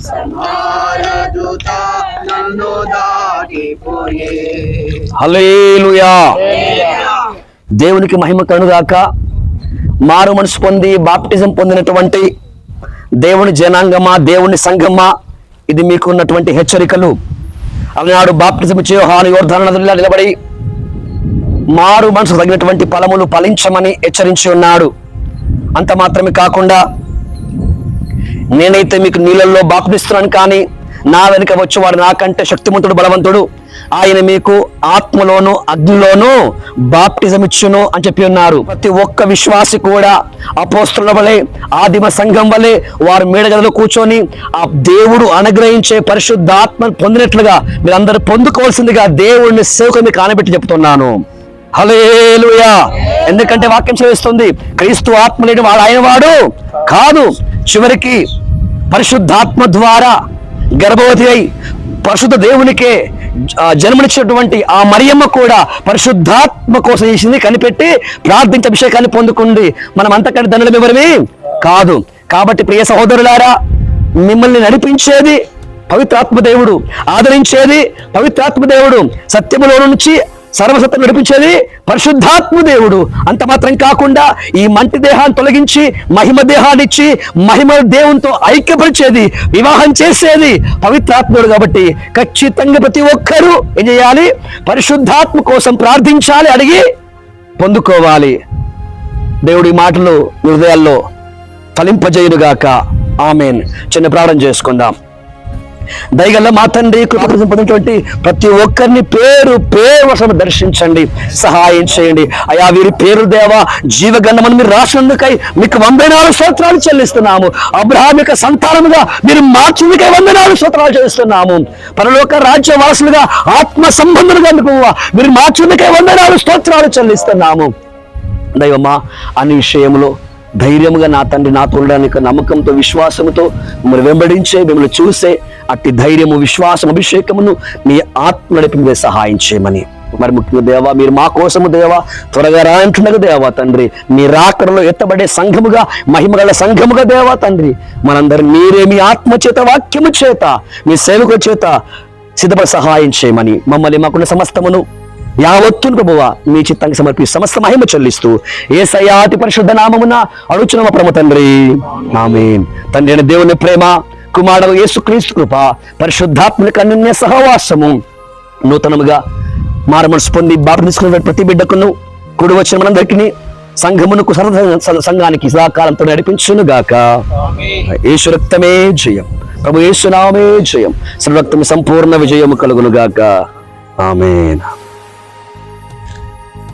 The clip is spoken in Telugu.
సంహారదూత నన్ను దాటిపోయే. హల్లెలూయా. దేవునికి మహిమ కనుగాక మారు మనసు పొంది బాప్టిజం పొందినటువంటి దేవుని జనాంగమా దేవుని సంఘమా ఇది మీకు ఉన్నటువంటి హెచ్చరికలు. అలనాడు బాప్టిజం ఇచ్చే యోహాను యోర్ధన నిలబడి మారు మనసు తగినటువంటి ఫలములు ఫలించమని హెచ్చరించి ఉన్నాడు. అంత మాత్రమే కాకుండా నేనైతే మీకు నీళ్ళల్లో బాప్టిస్తున్నాను కానీ నా వెనుక వచ్చేవాడు నాకంటే శక్తిమంతుడు బలవంతుడు. ఆయన మీకు ఆత్మలోను అగ్నిలోను బాప్టిజం ఇచ్చును అని చెప్పి ఉన్నారు. ప్రతి ఒక్క విశ్వాసి కూడా అపోస్తుల వలె ఆదిమ సంఘం వలె వారు మేడగదిలో కూర్చొని ఆ దేవుడు అనుగ్రహించే పరిశుద్ధాత్మను పొందినట్లుగా మీరందరూ పొందుకోవాల్సిందిగా దేవుడిని సేవకు మీకు ఆనబెట్టి చెప్తున్నాను. హలేలుయా ఎందుకంటే వాక్యం చదివిస్తుంది క్రీస్తు ఆత్మ లేని వాడు ఆయన వాడు కాదు. చివరికి పరిశుద్ధాత్మ ద్వారా గర్భవతి అయి పరిశుద్ధ దేవునికే జన్మనిచ్చినటువంటి ఆ మరియమ్మ కూడా పరిశుద్ధాత్మ కోసం చేసింది కనిపెట్టి ప్రార్థించి అభిషేకాన్ని పొందుకుంది. మనం అంతకంటే దండలు ఎవరివి కాదు. కాబట్టి ప్రియ సహోదరులారా మిమ్మల్ని నడిపించేది పవిత్రాత్మ దేవుడు ఆదరించేది పవిత్రాత్మ దేవుడు. సత్యములో నుంచి సర్వసత్వం నడిపించేది పరిశుద్ధాత్మ దేవుడు. అంత మాత్రం కాకుండా ఈ మంటి దేహాన్ని తొలగించి మహిమ దేహాన్ని ఇచ్చి మహిమ దేవునితో ఐక్యపరిచేది వివాహం చేసేది పవిత్రాత్ముడు కాబట్టి ఖచ్చితంగా ప్రతి ఒక్కరూ ఏం చేయాలి? పరిశుద్ధాత్మ కోసం ప్రార్థించాలి అడిగి పొందుకోవాలి. దేవుడి మాటలు హృదయాల్లో ఫలింపజేయునుగాక. ఆమెన్. చిన్న ప్రార్థన చేసుకుందాం. దయగల మా తండ్రి కృప పొందినటువంటి ప్రతి ఒక్కరిని పేరు పేరు వసము దర్శించండి సహాయం చేయండి. అయా వీరి పేరు దేవ జీవగండమని మీరు రాసినందుకై మీకు వందనాలు స్తోత్రాలు చెల్లిస్తున్నాము. అబ్రహామిక సంతానముగా మీరు మార్చినందుకై వంద నాలుగు స్తోత్రాలు చెల్లిస్తున్నాము. పరలోక రాజ్య వాసులుగా ఆత్మ సంబంధులుగా మీకు మీరు వంద నాలుగు స్తోత్రాలు చెల్లిస్తున్నాము. దైవమా అన్ని విషయంలో ధైర్యముగా నా తండ్రి నా తోడడానికి నమ్మకంతో విశ్వాసముతో మిమ్మల్ని వెంబడించే మిమ్మల్ని చూసే అట్టి ధైర్యము విశ్వాసం అభిషేకమును మీ ఆత్మ నడిపి సహాయం చేయమని. మరి ముఖ్యంగా దేవా మీరు మా కోసము దేవా త్వరగా రాంటున్నగా దేవా తండ్రి. మీ రాకడలో ఎత్తబడే సంఘముగా మహిమగల సంఘముగా దేవా తండ్రి. మనందరం మీరే మీ ఆత్మ చేత వాక్యము చేత మీ సేవకుల చేత సిద్ధపడి సహాయం చేయమని. మమ్మల్ని మాకున్న సమస్తమును యావత్తును ప్రభువ మీ చిత్తానికి సమర్పి సమస్త మహిమ చెల్లిస్తూ ఏ సయాతి పరిశుద్ధ నామమున అడుచునమ ప్రమ తండ్రి. ఆమేన్. తండ్రి దేవుని ప్రేమ కుమారుడు యేసుక్రీస్తు కృప పరిశుద్ధాత్మక అన్య సహవాసము నూతనముగా మారమనసు పొంది బాబు తీసుకున్న ప్రతి బిడ్డకును కూడి వచ్చిన మనందరికీ సంఘమునకు సంఘానికి సదాకాలంతో నడిపించును గాక. యేసు రక్తమే జయం. ప్రభు యేసునామే జయం. సర్వరక్తము సంపూర్ణ విజయము కలుగును గాక. ఆమెన్.